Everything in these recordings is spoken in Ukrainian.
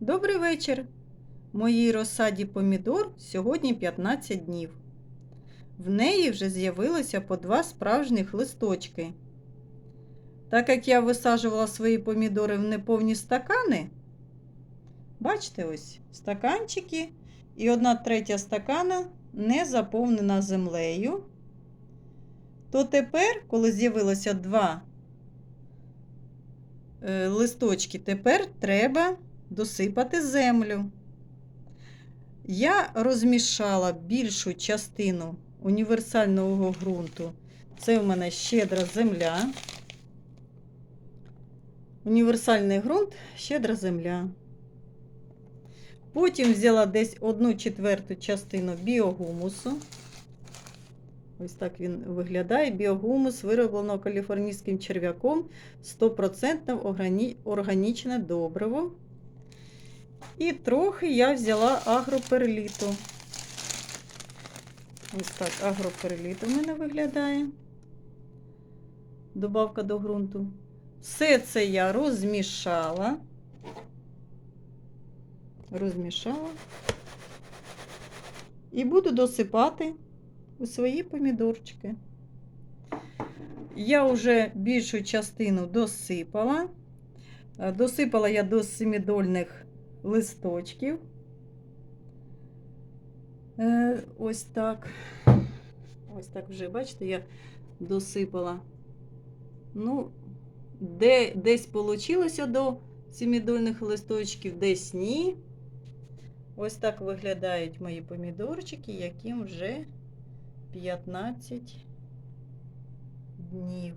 Добрий вечір! Моїй розсаді помідор сьогодні 15 днів. В неї вже з'явилося по два справжніх листочки. Так як я висаджувала свої помідори в неповні стакани, бачите, ось стаканчики, і одна третя стакана не заповнена землею. То тепер, коли з'явилося два е, листочки, тепер треба досипати землю. Я розмішала більшу частину універсального ґрунту. Це у мене щедра земля. Універсальний ґрунт, щедра земля. Потім взяла десь одну четверту частину біогумусу. Ось так він виглядає. Біогумус вироблено каліфорнійським черв'яком 100% органічне добриво. І трохи я взяла агроперліту. Ось так агроперліт у мене виглядає. Добавка до ґрунту. Все це я розмішала. Розмішала. І буду досипати у свої помідорчики. Я вже більшу частину досипала. Досипала я до семидольних листочків. Е, Ось так. Ось так вже, бачите, я досипала. Ну, де, десь вийшло до семидольних листочків, десь ні. Ось так виглядають мої помідорчики, яким вже 15 днів.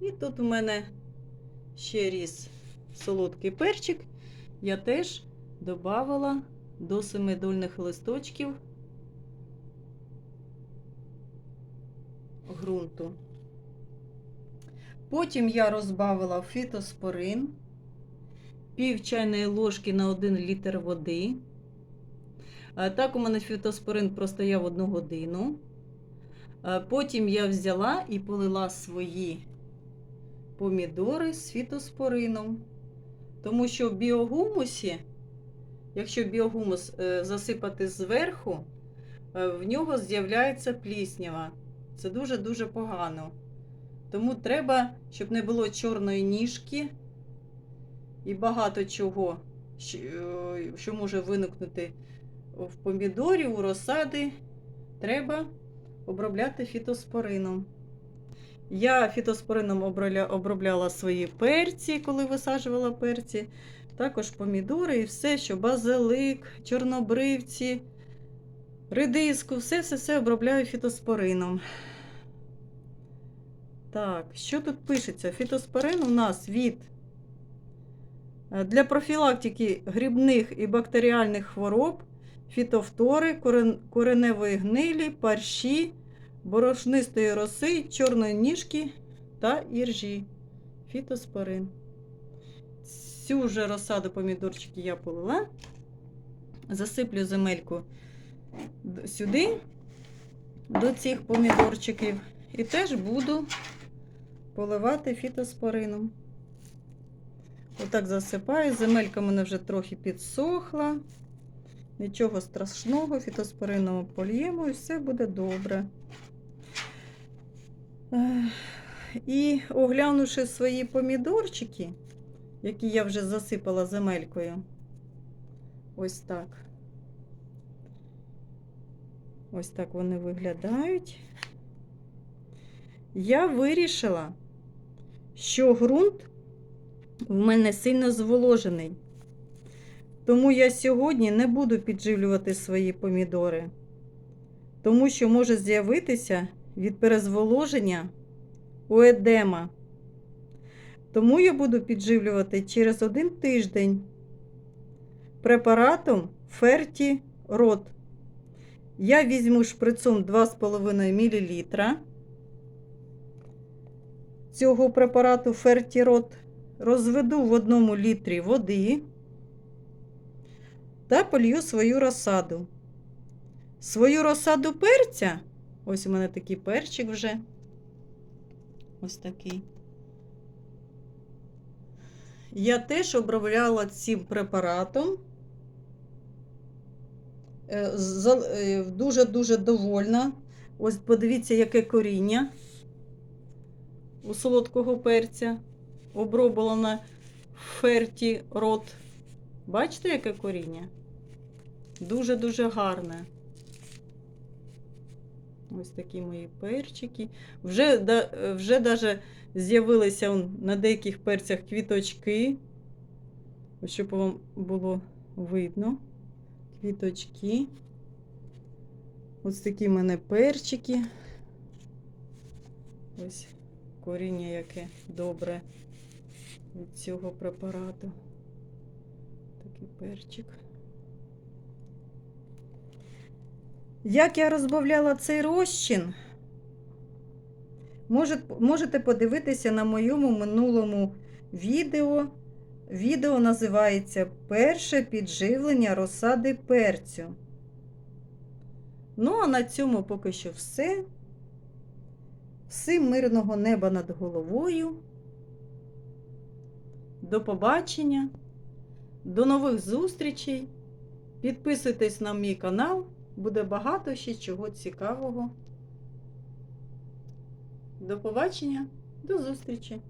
І тут у мене ще ріс солодкий перчик. Я теж додавала до семидольних листочків ґрунту. Потім я розбавила фітоспорин, пів чайної ложки на 1 літр води. Так у мене фітоспорин простояв одну годину. Потім я взяла і полила свої помідори з фітоспорином. Тому що в біогумусі, якщо біогумус е, засипати зверху, е, в нього з'являється пліснява. Це дуже-дуже погано. Тому треба, щоб не було чорної ніжки і багато чого, е, що може виникнути в помідорі, у розсади, треба обробляти фітоспорином. Я фітоспорином обробля- обробляла свої перці, коли висаджувала перці. Також помідори і все, що базилик, чорнобривці, редиску, все-все-все обробляю фітоспорином. Так, що тут пишеться? Фітоспорин у нас від е, для профілактики грибних і бактеріальних хвороб, фітофтори, корен- кореневої гнилі, парші, борошнистої роси, чорної ніжки та іржі. Фітоспорин. Цю же розсаду помідорчики я полила. Засиплю земельку сюди, до цих помідорчиків, і теж буду поливати фітоспорином. Отак засипаю. Земелька в мене вже трохи підсохла. Нічого страшного, фітоспорином польємо і все буде добре. І оглянувши свої помідорчики, які я вже засипала земелькою, ось так. Ось так вони виглядають. Я вирішила, що ґрунт в мене сильно зволожений. Тому я сьогодні не буду підживлювати свої помідори, тому що може з'явитися від перезволоження уедема. Тому я буду підживлювати через один тиждень препаратом Ферті Рот. Я візьму шприцом 2,5 мл цього препарату Ферті Рот, розведу в одному літрі води та полью свою розсаду. Свою розсаду перця, ось у мене такий перчик вже. Ось такий. Я теж обробляла цим препаратом. Е, е, Дуже-дуже довольна. Ось подивіться, яке коріння у солодкого перця. Оброблена ферті рот. Бачите, яке коріння? Дуже-дуже гарне. Ось такі мої перчики. Вже, вже даже з'явилися на деяких перцях квіточки. Щоб вам було видно. Квіточки. Ось такі в мене перчики. Ось коріння яке добре від цього препарату. Такий перчик. Як я розбавляла цей розчин, можете подивитися на моєму минулому відео. Відео називається Перше підживлення розсади перцю. Ну, а на цьому поки що все. Всім мирного неба над головою. До побачення. До нових зустрічей. Підписуйтесь на мій канал. Буде багато ще чого цікавого. До побачення, до зустрічі!